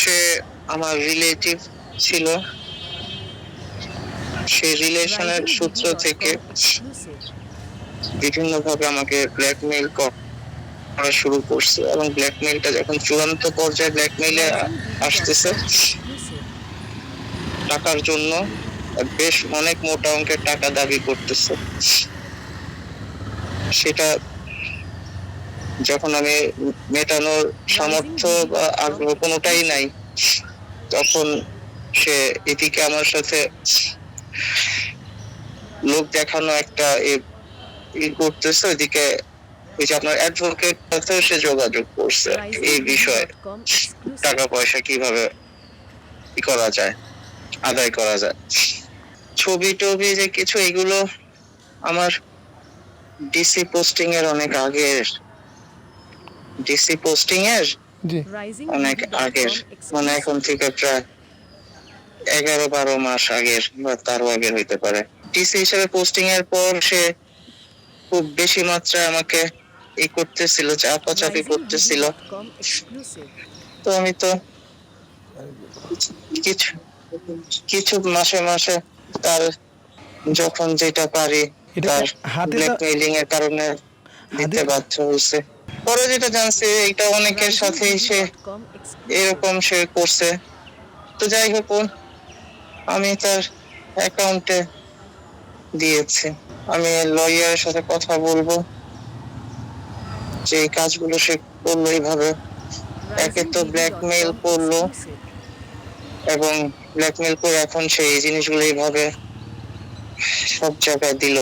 সে আমার রিলেটিভ ছিল। সেই রিলেশনের সূত্র থেকে বিভিন্নভাবে আমাকে ব্ল্যাকমেইল করা শুরু করছে এবং ব্ল্যাকমেইলটা যখন চূড়ান্ত পর্যায়ে ব্ল্যাকমেইলে আসতেছে, টাকার জন্য বেশ অনেক মোটা অঙ্কের টাকা দাবি করতেছে। সেটা যখন আমি মেটানোর সামর্থ্য বা আগ্রহ কোনোটাই নাই, তখন সে এদিকে আমার সাথে লোক দেখানো একটা ই করতেছে ওইদিকে ওই যে আপনার অ্যাডভোকেট সাথে সে যোগাযোগ করছে এই বিষয়ে। টাকা পয়সা কীভাবে করা যায়, আদায় করা যায়। ছবি টবি যে কিছু, এগুলো আমার ডিসি পোস্টিং এর অনেক আগের ডিসি পোস্টিং এর অনেক আগের মানে এখন থেকে প্রায় এগারো বারো মাস আগের বা তারও আগের হইতে পারে। ডিসি হিসেবে পোস্টিং এর পর সে খুব বেশি মাত্রায় আমাকে ই করতেছিল চাপাচাপি করতেছিল। তো আমি তো কিছু কিছু মাসে মাসে তার যখন যেটা পারি তার হাতে ব্ল্যাকমেইলিং এর কারণে দিতে হাতে- বাধ্য হয়েছে। পরে যেটা জানছি এটা অনেকের সাথে সে এরকম সে করছে। তো যাই হোক আমি তার অ্যাকাউন্টে দিয়েছি। আমি লয়ারের সাথে কথা বলব। যে এই কাজগুলো সে করল এইভাবে। একে তো ব্ল্যাকমেইল করল। এবং ব্ল্যাকমেইল করে এখন সেই জিনিসগুলো এইভাবে সব জায়গায় দিল।